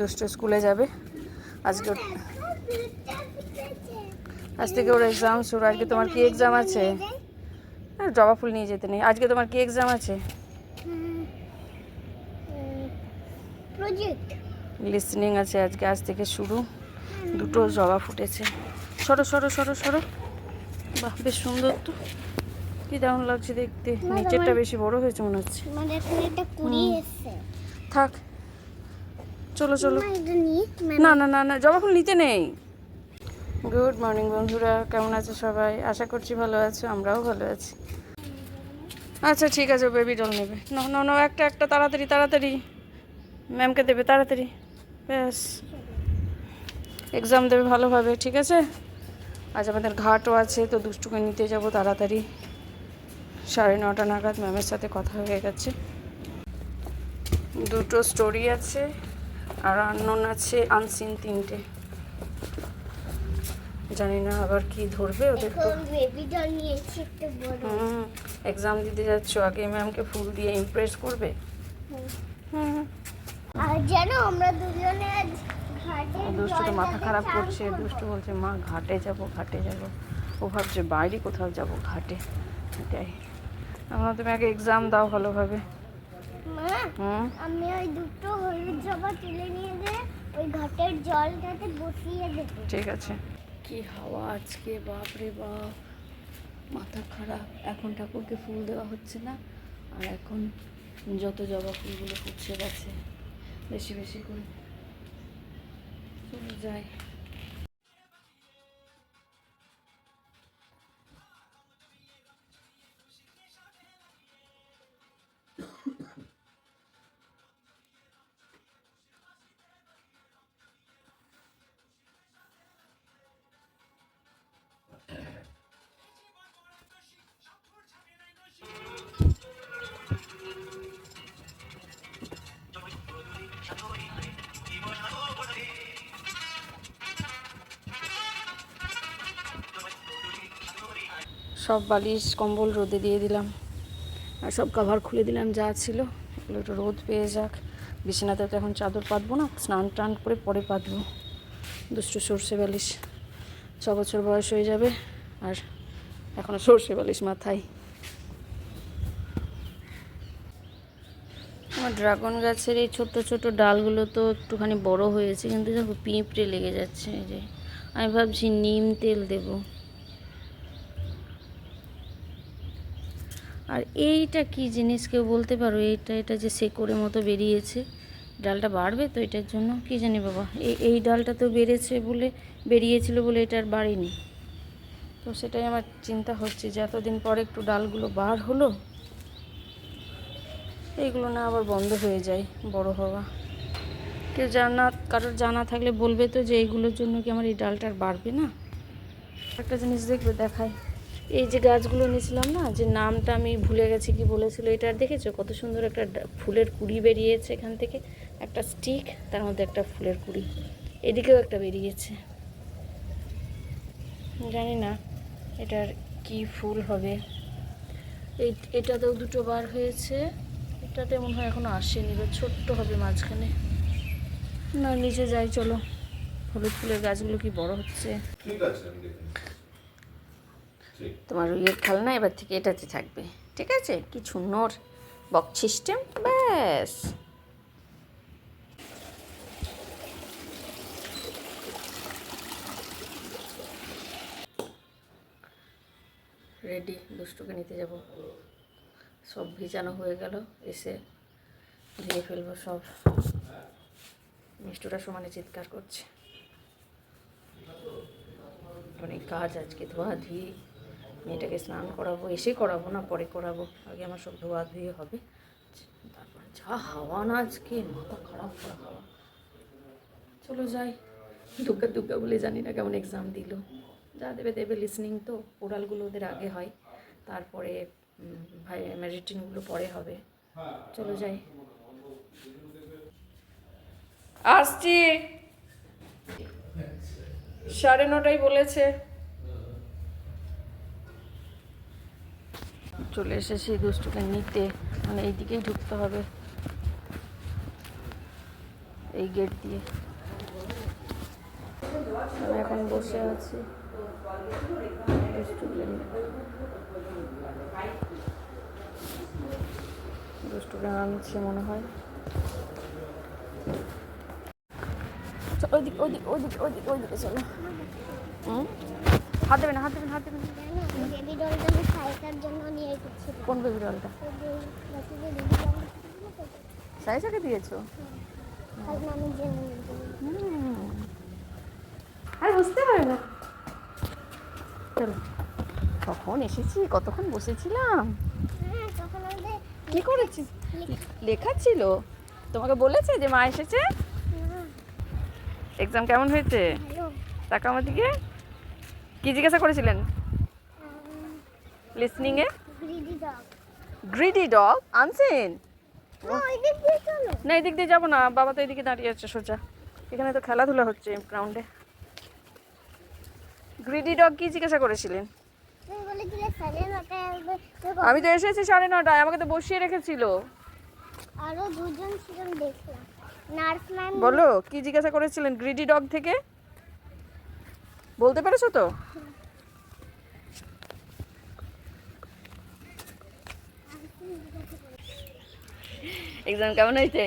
দুষ্ট স্কুলে যাবে। আজকে আজ থেকে ওর এক্সাম শুরু। আজকে তোমার কি এক্সাম আছে? আর জবা ফুল নিয়ে যেতে নেই। আজকে তোমার কি এক্সাম আছে? লিসনিং আছে আজকে। আজ থেকে শুরু। দুটো জবা ফুটেছে। সরো সরো সরো সরো। বাহ বেশ সুন্দর তো। কি দারুণ লাগছে দেখতে। নিচেরটা বেশি বড় হয়েছে মনে হচ্ছে। মানে থাক। চলো চলো। মানে না না না না জবা ফুল নিতে নেই। গুড মর্নিং বন্ধুরা। কেমন আছে সবাই? আশা করছি ভালো আছো আমরাও ভালো আছি। আচ্ছা ঠিক আছে বেবি ডল নেবে। না না না একটা একটা তাড়াতাড়ি তাড়াতাড়ি। ম্যামকে দেবে তাড়াতাড়ি। ব্যাস। এক্সাম দেবে ভালোভাবে ঠিক আছে? আজ আমাদের ঘাটও আছে তো দুষ্টুকে নিতে যাব তাড়াতাড়ি। সাড়ে নটা নাগাদ ম্যামের সাথে কথা হয়ে গেছে। দুটো স্টোরি আছে। আর আননোন আছে আনসিন তিনটে। জানি না আবার কি ধরবে ওদের হুম এক্সাম দিতে যাচ্ছ আগে ম্যামকে ফুল দিয়ে ইমপ্রেস করবে? হুম। আর জানো আমরা দুজনে দুষ্টু তো মাথা খারাপ করছে দুষ্টু বলছে মা ঘাটে যাব ঘাটে যাব। ও ভাবছে বাইরে কোথাও যাব ঘাটে। এটাই। আমরা তুমি আগে এক্সাম দাও ভালোভাবে। হুম। আমি ওই দুটো হলুদ জবা তুলে নিয়ে যে ওই ঘাটের জলটাতে বসিয়ে দেবো ঠিক আছে। কি হাওয়া আজকে বাপ রে বাপ। মাথা খারাপ। এখন ঠাকুরকে ফুল দেওয়া হচ্ছে না আর এখন যত জবা ফুলগুলো ফুটছে গেছে বেশি বেশি করে। চলে যাই। সব বালিশ, কম্বল রোদে দিয়ে দিলাম। আর সব কভার খুলে দিলাম, যা ছিল। একটু রোদ পেয়ে যাক। বিছানাতে তো এখন চাদর পাতবো না, স্নান টান করে পরে পাতবো। দুষ্টু সর্ষে বালিশ। ছ বছর বয়স হয়ে যাবে, আর এখনও সর্ষে বালিশ মাথায়। আমার ড্রাগন গাছের এই ছোট ছোট ডালগুলো তো একটুখানি বড় হয়েছে, কিন্তু দেখো পিঁপড়ে লেগে যাচ্ছে যে। আমি ভাবছি নিম তেল দেবো। আর এইটা কি জিনিস? কেউ বলতে পারো, এইটা, এটা যে শেকড়ের মতো বেরিয়েছে। ডালটা বাড়বে তো এটার জন্য? কি জানি বাবা এই এই ডালটা তো বেড়েছে বলে, বেরিয়েছিল বলে এটা আর বাড়েনি। তো সেটাই আমার চিন্তা হচ্ছে যে এতদিন পরে একটু ডালগুলো বার হলো, এইগুলো না আবার বন্ধ হয়ে যায়, বড় হওয়া। কেউ জানা, কারোর জানা থাকলে বলবে তো যে এইগুলোর জন্য কি আমার এই ডালটা আর বাড়বে না? একটা জিনিস দেখবে, দেখায়। এই যে গাছগুলো নিয়েছিলাম না, যে নামটা আমি ভুলে গেছি কি বলেছিল, এটা দেখেছ? কত সুন্দর একটা ফুলের কুড়ি বেরিয়েছে এখান থেকে। একটা স্টিক তার মধ্যে একটা ফুলের কুড়ি। এদিকেও একটা বেরিয়েছে। জানি না, এটার কি ফুল হবে। এই, এটাতেও দুটো বার হয়েছে। এটাতে মনে হয় এখনও আসেনি বা ছোট্ট হবে মাঝখানে। না, নিচে যাই, চলো। হলুদ ফুলের গাছগুলো কি বড় হচ্ছে ঠিক আছে আমি দেখে নিচ্ছি। ঠিক তোমার ইয়ের খেলনা এবার থেকে এটাতে থাকবে। ঠিক আছে? কি সুন্দর বক্স সিস্টেম ব্যাস। রেডি, দুষ্টুকে নিতে যাব। সব ভিজানো হয়ে গেল, এসে ধুয়ে ফেলব সব। মিষ্টুটা সমানে চিৎকার করছে। অনেক কাজ আজকে, ধোয়া ধুয়ে। মেয়েটাকে স্নান করাবো, এসে করাবো না, পরে করাবো। আগে আমার সব ধোয়া ধুয়ে হবে। তারপর যা হাওয়া না আজকে, মাথা খারাপ করা হাওয়া। চলো যাই। দুগ্গা দুগ্গা বলে জানি না কেমন এক্সাম দিল। যা দেবে দেবে লিসনিং তো। ওরালগুলো ওদের আগে হয়। তারপরে ভাই রিটিনগুলো পরে হবে। চলো যাই। আসছি। সাড়ে নটাই বলেছে। চলে এসেছি দুষ্টুকে নিতে। মানে এইদিকেই ঢুকতে হবে। এই গেট দিয়ে। আমি এখন বসে আছি। স্টুডেন্ট আনছে মনে হয়। ওইদিক ওইদিক ওইদিক ওইদিক, ওইদিকে চলো। হুম? হাত দেবে না হাত দেবে না হাত দেবে না সাইকার জন্য নিয়ে কোন বেবি ডলটা সাইজাকে দিয়েছ? হুম। আর বুঝতে পারে না চলো। কখন এসেছি? কতক্ষণ বসেছিলাম? হ্যাঁ কি করেছি? লেখা ছিল। তোমাকে বলেছে যে মা এসেছে? এক্সাম কেমন হয়েছে? টাকা আমার দিকে। কি জিজ্ঞাসা করেছিলেন? গ্রিডি ডগ গ্রিডি ডগ চলো না এদিক দিয়ে যাব না বাবা তো এদিকে দাঁড়িয়ে আছে সোজা। এখানে তো খেলাধুলা হচ্ছে গ্রাউন্ডে গ্রিডি ডগ কি জিজ্ঞাসা করেছিলেন? আমি তো এসেছি সাড়ে নটায় আমাকে তো বসিয়ে রেখেছিল। আরও দুজন ছিলেন দেখলাম। বলো কি জিজ্ঞাসা করেছিলেন গ্রিডি ডগ থেকে? বলতে পেরেছ তো? এক্সাম কেমন হয়েছে?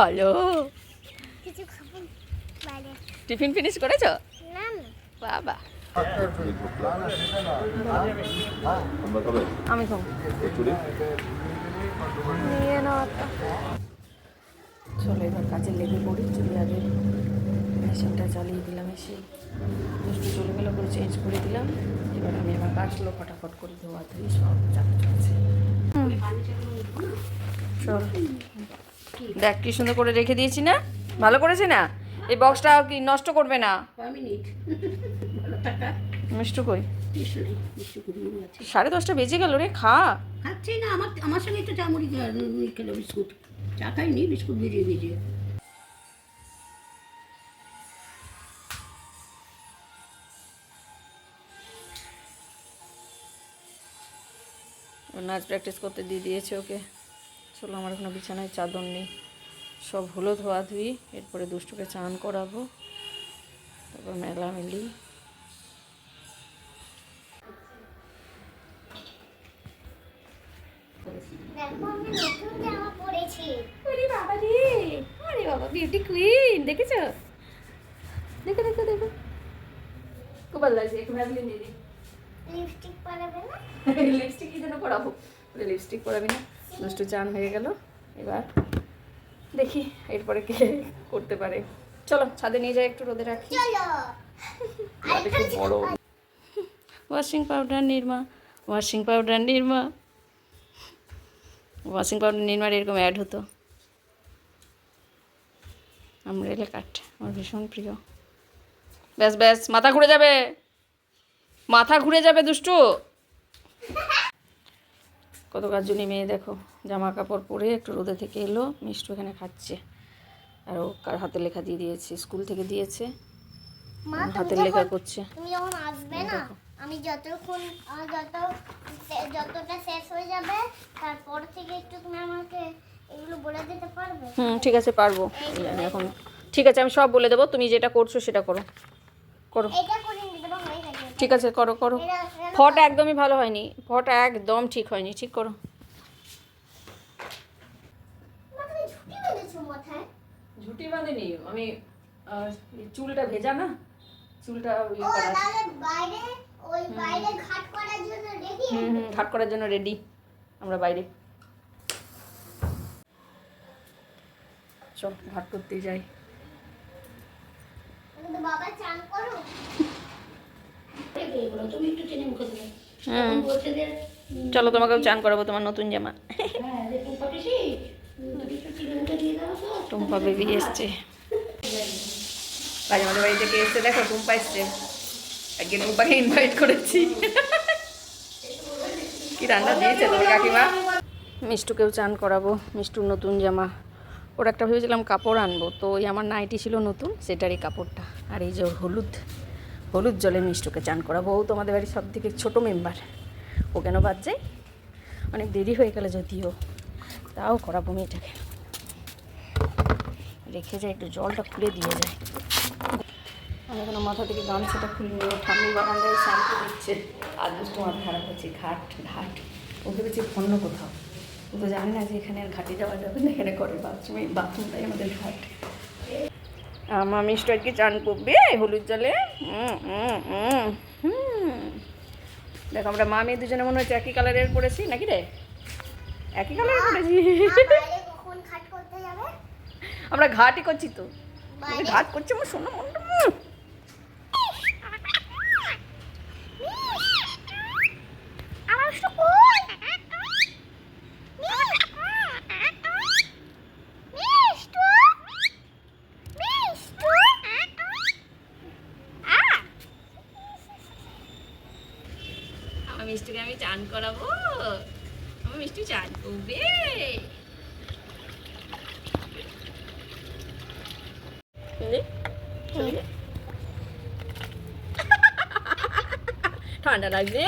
ভালো। টিফিন ফিনিশ করেছ? বাবা। আমি চলো এবার কাজে লেগে পড়ি চলে আগে। মেশিনটা চালিয়ে দিলাম এসে। দুষ্টু চলে গেলো করে চেঞ্জ করে দিলাম। এবার আমি আমার কাজগুলো ফটাফট করে ধোয়া ধুই সব চাপা চলছে। চল। দেখ কি সুন্দর করে রেখে দিয়েছি না? ভালো করেছে না? এই বক্সটা কি নষ্ট করবে না? মিষ্টু কই? সাড়ে দশটা বেজে গেল রে খা। খাচ্ছি না আমার আমার সঙ্গে একটু চা মুড়ি খেলো বিস্কুট। চা খাইনি বিস্কুট ভিজিয়ে ভিজিয়ে। ও নাচ প্র্যাকটিস করতে দিয়ে দিয়েছে ওকে। চলো আমার এখনও বিছানায় চাদর নেই। সব হলো ধোয়াধুয়ি এরপরে দুষ্টুকে চান করাবো। তারপর মেলামেলি বিউটি কুইন দেখেছ? দেখো দেখো দেখো। খুব ভালো লাগছে একটু ভ্যাসলিন দিয়ে লিপস্টিক পরাবে না? লিপস্টিক কি যেন পরাবো? লিপস্টিক পরাবি না। দুষ্টু চান হয়ে গেল। এবার দেখি এরপরে কে করতে পারে। চলো ছাদে নিয়ে যাই একটু রোদে রাখি। বড় washing powder Nirma washing powder Nirma. Washing powder নির্মার এরকম অ্যাড হতো। আমরেলা কাঠ আমার ভীষণ প্রিয়। ব্যাস ব্যাস মাথা ঘুরে যাবে। মাথা ঘুরে যাবে দুষ্টু। কত কাজুনি মেয়ে দেখো। জামা কাপড় পরে একটু রোদে থেকে এলো মিষ্টু এখানে খাচ্ছে। আর ও কার হাতে লেখা দিয়ে দিয়েছে স্কুল থেকে দিয়েছে। হাতের লেখা করছে। তুমি যখন আসবে না আমি যতক্ষণ যত যতটা শেষ হয়ে যাবে তারপর থেকে একটু তুমি আমাকে এগুলো বলে দিতে পারবে? হুম ঠিক আছে পারব। এখন ঠিক আছে আমি সব বলে দেবো তুমি যেটা করছ সেটা করো। করো। ঠিক আছে করো করো। ফটা একদমই ভালো হয়নি ফটা একদম ঠিক হয়নি ঠিক করো মা, তুমি ঝুঁটি বেঁধেছো মাথায় ঝুটি বাঁধিনি? আমি চুলটা ভেজা না? চুলটা ও তাহলে বাইরে ওই ঘাট করার জন্য রেডি হুম হুম ঘাট করার জন্য রেডি আমরা বাইরে। চল ঘাট করতে যাই। বাবা চান করো। চলো তোমাকেও চান করাবো তোমার নতুন জামা হ্যাঁ যে টুম্পা পিসি তুমি একটু টেনে মুখে দিয়ে দাও তো টুম্পা বেবি এসছে। আজ আমাদের বাড়ি থেকে এসছে দেখো টুম্পা এসছে। আজকে টুম্পাকে ইনভাইট করেছি। কি রান্না দিয়েছে তোমার কাকিমা? মিষ্টুকেও চান করাবো মিষ্টুর নতুন জামা। ওর একটা ভেবেছিলাম কাপড় আনব তো ওই আমার নাইটি ছিল নতুন সেটারই কাপড়টা। আর এই যে হলুদ হলুদ জলে মিষ্টুকে চান করাবো। ও তোমাদের বাড়ির সব থেকে ছোটো মেম্বার ও কেন বাদ যায়? অনেক দেরি হয়ে গেলে যদিও। তাও করাবো মেয়েটাকে। রেখে যায় একটু জলটা খুলে দিয়ে যায়। আমি এখনও মাথা থেকে গামছাটা খুলে নিয়ে ঠাম্মি বারান্দায় শান্তি দিচ্ছে আর দুষ্ট মাথা খারাপ হচ্ছে ঘাট ঘাট। ও ভেবেছে অন্য কোথাও। ও তো জানে না যে এখানে আর ঘাটে যাওয়া যাবে না এখানে করে বাথরুমে বাথরুমটাই আমাদের ঘাট। আমার মিষ্টি কি চান করবে? হলুদ জলে? হুম হুম হুম হুম। দেখ আমরা মা মেয়ে দুজনে মনে হচ্ছে একই কালারের পড়েছি নাকি রে? একই কালারের পড়েছি মা বাইরে কখন খাট করতে যাবে আমরা ঘাটই করছি তো। ঘাট করছি আমার শোনো মনটা আমার একটু কই মিষ্টু মিষ্টু আ আমার মিষ্টিকে আমি চান করাবো আমার মিষ্টি চান করবে ঠান্ডা লাগছে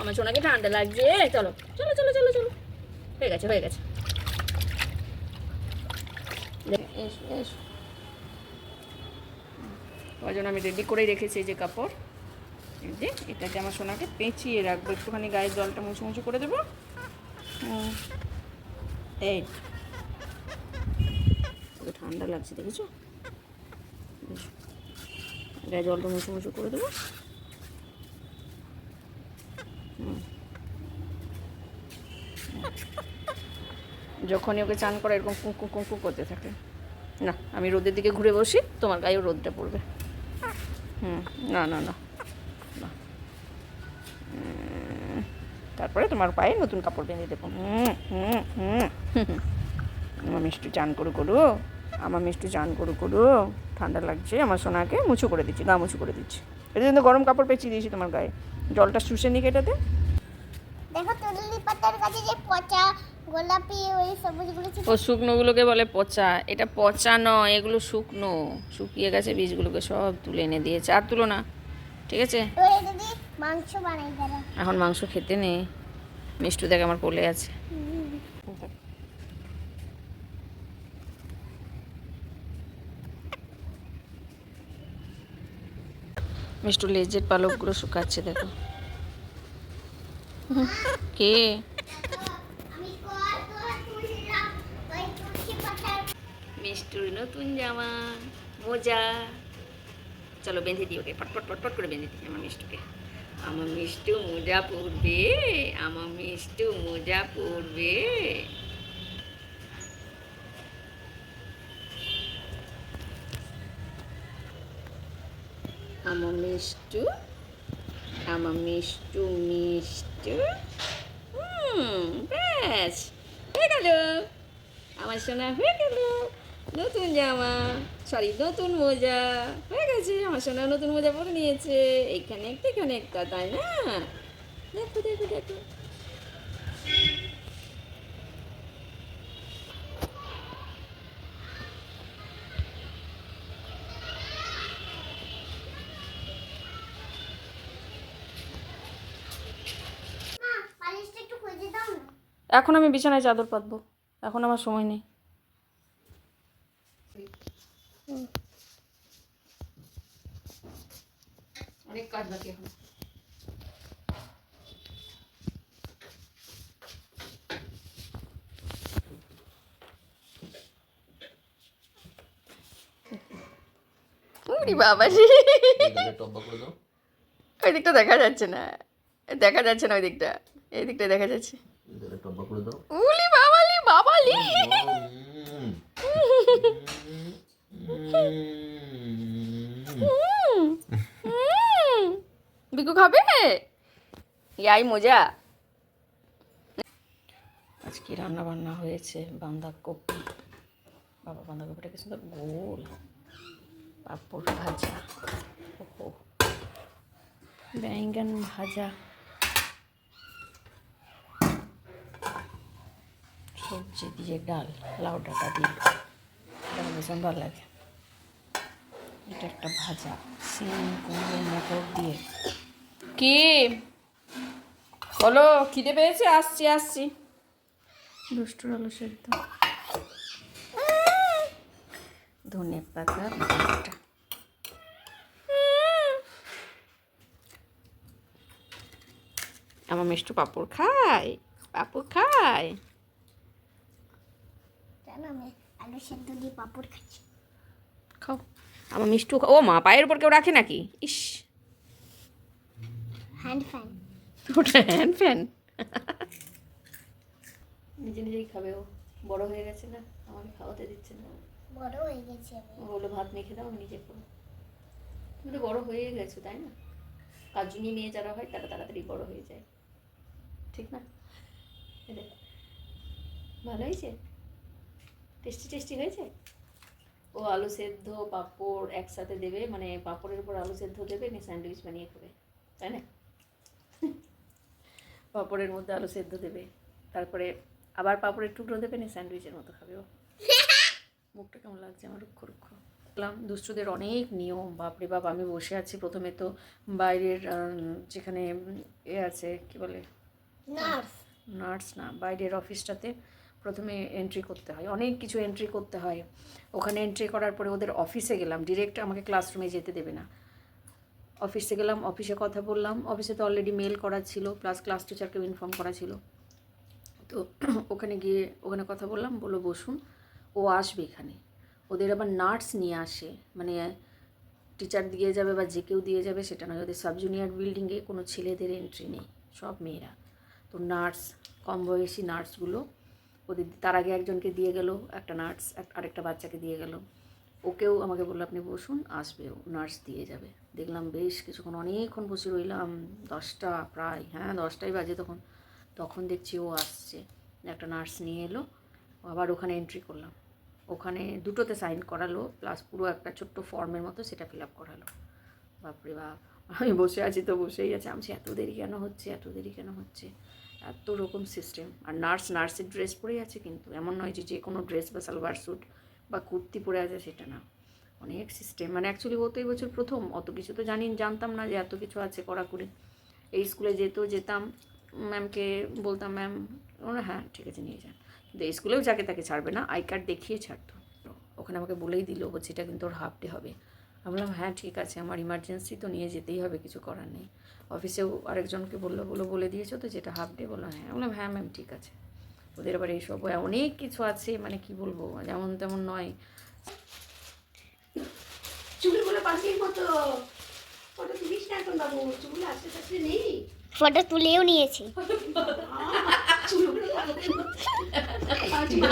আমার সোনাকে ঠান্ডা লাগছে চলো চলো চলো চলো চলো। হয়ে গেছে হয়ে গেছে। ওই জন্য আমি রেডি করেই রেখেছি যে কাপড়। যে, এটাকে আমার সোনাকে পেঁচিয়ে রাখব। একটুখানি গায়ের জলটা মুছে মুছে করে দেবো। এই। ঠান্ডা লাগছে, দেখেছ? গায়ে জলটা মুছে মুছে করে দেবো। যখনই ওকে চান করে এরকম কুঁকু কুঁকু করতে থাকে। না, আমি রোদের দিকে ঘুরে বসি, তোমার গায়েও রোদটা পড়বে। হুম, না না না না। তারপরে তোমার পায়ে নতুন কাপড় বেঁধে দেবো। হুম হুম হুম। আমার মিষ্টি চান করু করু। আমার মিষ্টি চান করু করু। ঠান্ডা লাগছে, আমার সোনাকে মুছু করে দিচ্ছি, গা মুছু করে দিচ্ছি। এটা কিন্তু গরম কাপড় পেঁচিয়ে দিয়েছি তোমার গায়ে। জলটা শুষে নিক এটাতে। দেখো, তুললি পাতার কাছে যে পচা গোলাপি ওই সবুজগুলো ও শুকনোগুলোকে বলে পচা। এটা পচা নয় এগুলো শুকনো। শুকিয়ে গেছে বীজগুলোকে সব তুলে এনে দিয়েছে। আর তুলো না ঠিক আছে? মাংস বানাই এখন মাংস খেতে নেই মিষ্টু দেখ আমার কোলে আছে। মিষ্টু লেজের পালকগুলো শুকাচ্ছে দেখো। কে আমি কত তুললাম ওই তুলসী পাতার মিষ্টুর নতুন জামা, মোজা। চলো বেঁধে দিই ওকে পটপট পটপট করে বেঁধে দিই আমার মিষ্টুকে। আমার মিষ্টু মোজা পরবে, আমার মিষ্টু মোজা পরবে। আমার মিষ্টু আমার মিষ্টু মিষ্টু। হুম ব্যাস হয়ে গেল। আমার সোনা হয়ে গেল। নতুন জামা সরি নতুন মোজা হয়ে গেছে আমার সোনা নতুন মোজা পরে নিয়েছে এখানে একটা এখানে একটা তাই না? দেখো দেখো দেখো। এখন আমি বিছানায় চাদর পাতবো এখন আমার সময় নেই। অনেক কাজ বাকি এখন। বাবা ওই দিকটা দেখা যাচ্ছে না। দেখা যাচ্ছে না ওই দিকটা। এই দিকটা দেখা যাচ্ছে। উলি বাবালি বাবালি। বিকু খাবে? ইয়াই মজা। আজকে রান্না বান্না হয়েছে বাঁধাকপি। বাবা বাঁধাকপিটা কি সুন্দর গোল পাঁপড় ভাজা। ওহো ব্যাঙ্গন ভাজা। সবজি দিয়ে ডাল লাউ ডাঁটা দিয়ে এটা ভীষণ ভালো লাগে। এটা একটা ভাজা সিম কুমড়ো মটর দিয়ে। কি? বলো খিদে পেয়েছে? আসছি আসছি। দুষ্টুর আলু সেদ্ধ ধনে পাতা আমার মিষ্টু পাপড় খায় পাপড় খায়। জানো আমি আলু সেদ্ধ দিয়ে পাপড় খাচ্ছি? খাও। আমার মিষ্টু ও মা পায়ের উপর কেউ রাখে নাকি? ইস। হ্যান্ড ফ্যান ওটা হ্যান্ড ফ্যান নিজে নিজেই খাবে ও। বড় হয়ে গেছে না আমাকে খাওয়াতে দিচ্ছে না। বড় হয়ে গেছি আমি। ও বলল ভাত মেখে দাও আমি নিজে খাব। তুমি তো বড় হয়ে গেছো তাই না? কাজুনি মেয়ে যারা হয় তারা তাড়াতাড়ি বড় হয়ে যায়। ঠিক না? ভালো হয়েছে? টেস্টি টেস্টি হয়েছে ও আলু সেদ্ধ পাঁপড় একসাথে দেবে মানে পাঁপড়ের উপর আলু সেদ্ধ দেবে নিয়ে স্যান্ডউইচ বানিয়ে খাবে তাই না? পাঁপড়ের মধ্যে আলু সেদ্ধ দেবে তারপরে আবার পাঁপড়ের টুকরো দেবে নিয়ে স্যান্ডউইচের মতো খাবে ও। মুখটা কেমন লাগছে আমার? রুক্ষ রুক্ষ। বললাম দুষ্টুদের অনেক নিয়ম বাপরে বাপ আমি বসে আছি প্রথমে তো বাইরের যেখানে এ আছে কি বলে? নার্স। নার্স না বাইরের অফিসটাতে প্রথমে এন্ট্রি করতে হয়। অনেক কিছু এন্ট্রি করতে হয়। ওখানে এন্ট্রি করার পরে ওদের অফিসে গেলাম। ডিরেক্ট আমাকে ক্লাসরুমে যেতে দেবে না। অফিসে গেলাম অফিসে কথা বললাম। অফিসে তো অলরেডি মেল করা ছিল প্লাস ক্লাস টিচারকেও ইনফর্ম করা ছিল। তো ওখানে গিয়ে ওখানে কথা বললাম বলো বসুন, ও আসবে এখানে। ওদের আবার নার্স নিয়ে আসে। মানে টিচার দিয়ে যাবে বা যে কেউ দিয়ে যাবে, সেটা নয়। ওদের সাব জুনিয়র বিল্ডিংয়ে কোনো ছেলেদের এন্ট্রি নেই। সব মেয়েরা। তো নার্স কম বয়সী নার্সগুলো ওদের তার আগে একজনকে দিয়ে গেল, একটা নার্স আরেকটা বাচ্চাকে দিয়ে গেল। ওকেও আমাকে বলল, আপনি বসুন, আসবে ও, নার্স দিয়ে যাবে। দেখলাম বেশ কিছুক্ষণ, অনেকক্ষণ বসে রইলাম, দশটা প্রায় হ্যাঁ দশটাই বাজে তখন। তখন দেখছি ও আসছে, একটা নার্স নিয়ে এলো, আবার ওখানে এন্ট্রি করলাম। ওখানে দুটোতে সাইন করালো প্লাস পুরো একটা ছোট্ট ফর্মের মতো সেটা ফিল আপ করালো। বাপরে বাপ, আমি বসে আছি তো বসেই আছে, আমি এত দেরি কেন হচ্ছে, এত দেরি কেন হচ্ছে? এত রকম সিস্টেম আর নার্স নার্সের ড্রেস পরেই আছে কিন্তু। এমন নয় যে যে কোনো ড্রেস বা সালোয়ার স্যুট বা কুর্তি পরে আছে, সেটা না। অনেক সিস্টেম মানে অ্যাকচুয়ালি ও তো এই বছর প্রথম। অত কিছু তো জানি, জানতাম না যে এত কিছু আছে কড়াকড়ি এই স্কুলে যেতেও যেতাম ম্যামকে বলতাম ম্যাম ওরা হ্যাঁ ঠিক আছে, নিয়ে যান। কিন্তু এই স্কুলেও যাকে তাকে ছাড়বে না। আই কার্ড দেখিয়ে ছাড়তো। ওখানে আমাকে বলেই দিল বলছে এটা কিন্তু ওর হাফ ডে হবে। আমি বললাম হ্যাঁ ঠিক আছে আমার ইমার্জেন্সি তো নিয়ে যেতেই হবে কিছু করার নেই। অফিসেও আরেকজনকে বলল বলো বলে দিয়েছ তো যেটা হাফ ডে বললাম হ্যাঁ বললাম হ্যাঁ ম্যাম ঠিক আছে। ওদের আবার এইসব অনেক কিছু আছে মানে কি বলব যেমন তেমন নয়। চুলগুলো পাখির মতো। ফটো তুলিস না এখন বাবু চুল আস্তে আস্তে নেই ফটো তুলেও নিয়েছি।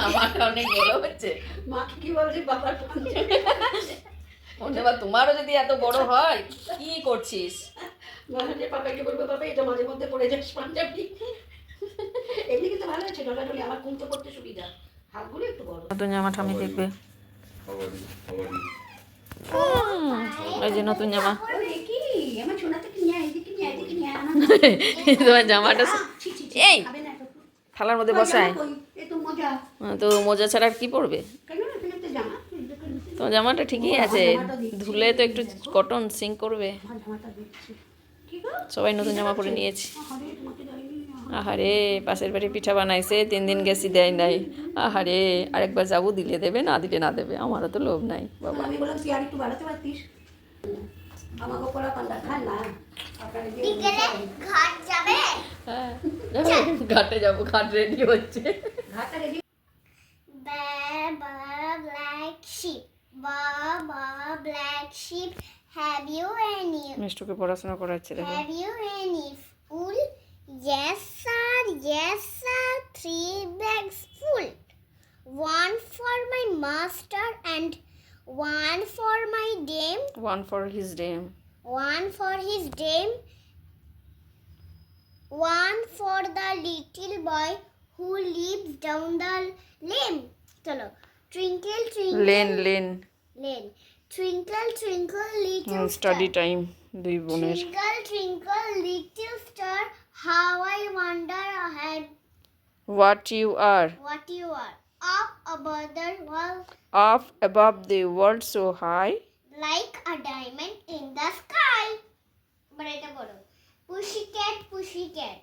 আমার গেলো হচ্ছে। মাকে কি বলছে? বাবার মনে বা তোমারও যদি এত বড় হয় কি করছিস? মাঝে পাপাকে বলব বাবা এটা মাঝে মধ্যে পড়ে যাস পাঞ্জাবি। এমনি কিন্তু ভালো আছে ডলাডলি আমার কুমতে করতে সুবিধা। হাতগুলো একটু বড়। নতুন জামা ঠামি দেখবে। যে নতুন জামা। তোমার জামাটা এই! থালার মধ্যে বসায়। তো মোজা ছাড়া আর কি পরবে? কেন না এখানে একটা জামা এই দেখো, তোমার জামাটা ঠিকই আছে। ধুলে তো একটু কটন সিং করবে। সবাই নতুন জামা পরে নিয়েছি। আহারে পাশের বাড়ি পিঠা বানাইছে তিন দিন গেছি দেয় নাই। আহারে আরেকবার যাব দিলে দেবে না দিলে না দেবে আমারও তো লোভ নাই বাবা। ঘাট যাবে? হ্যাঁ ঘাটে যাব ঘাট রেডি হচ্ছে। Bear, sheep. Baa baa black sheep have you any পড়াশোনা করাচ্ছে দেখো। Have you any full yes sir yes sir three bags one for my master and one my dame one for his one for his dame the little boy who down the lane চলো Twinkle, twinkle. Lane lane Lane. Twinkle, twinkle, little study star. Time দুই বোনের Twinkle, twinkle, little star. How I wonder ahead what you are what you are. Up above the world, up above the world so high like a diamond in the sky. But এটা বড়. Pussycat, pussycat.